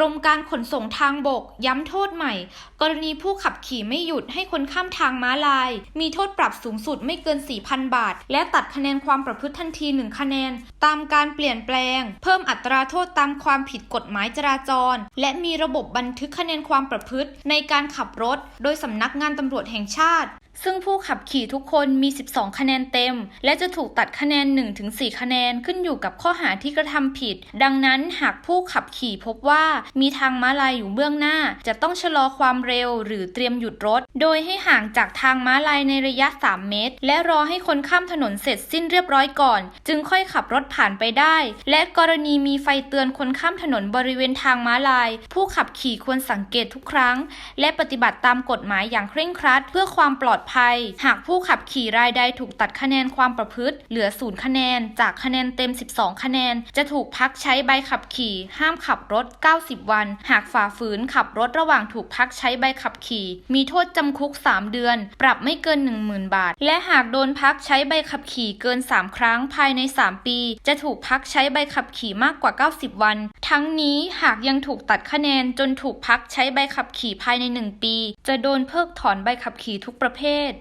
กรมการขนส่งทางบก ย้ำโทษใหม่ กรณีผู้ขับขี่ไม่หยุดให้คนข้ามทางม้าลาย มีโทษปรับสูงสุดไม่เกิน 4,000 บาท และตัดคะแนนความประพฤติทันที 1 คะแนน ตามการเปลี่ยนแปลง เพิ่มอัตราโทษตามความผิดกฎหมายจราจร และมีระบบบันทึกคะแนนความประพฤติในการขับรถ โดยสำนักงานตำรวจแห่งชาติ ซึ่งผู้ขับขี่ทุกคนมี 12 คะแนนเต็ม และจะถูกตัดคะแนน 1-4 คะแนนขึ้นอยู่กับข้อหาที่กระทำผิด ดังนั้นหากผู้ขับขี่พบว่ามีทางม้าลายอยู่เบื้องหน้า จะต้องชะลอความเร็วหรือเตรียมหยุดรถ โดยให้ห่างจากทางม้าลายในระยะ 3 เมตร และรอให้คนข้ามถนนเสร็จสิ้นเรียบร้อยก่อน จึงค่อยขับรถผ่านไปได้ และกรณีมีไฟเตือนคนข้ามถนนบริเวณทางม้าลาย ผู้ขับขี่ควรสังเกตทุกครั้ง และปฏิบัติตามกฎหมายอย่างเคร่งครัด เพื่อความปลอดภัย หากผู้ขับขี่รายใดถูกตัดคะแนนความประพฤติ เหลือศูนย์คะแนน จากคะแนนเต็ม 12 คะแนน จะถูกพักใช้ใบขับขี่ ห้ามขับรถ 90 วัน หากฝ่าฝืนขับรถระหว่างถูกพักใช้ใบขับขี่ มีโทษจำคุก 3 เดือน ปรับไม่เกิน 10,000 บาท และหากโดนพักใช้ใบขับขี่เกิน 3 ครั้งภายใน 3 ปี จะถูกพักใช้ใบขับขี่มากกว่า 90 วัน ทั้งนี้หากยังถูกตัดคะแนนจนถูกพักใช้ใบขับขี่ภายใน 1 ปี จะโดนเพิกถอนใบขับขี่ทุกประเภทศ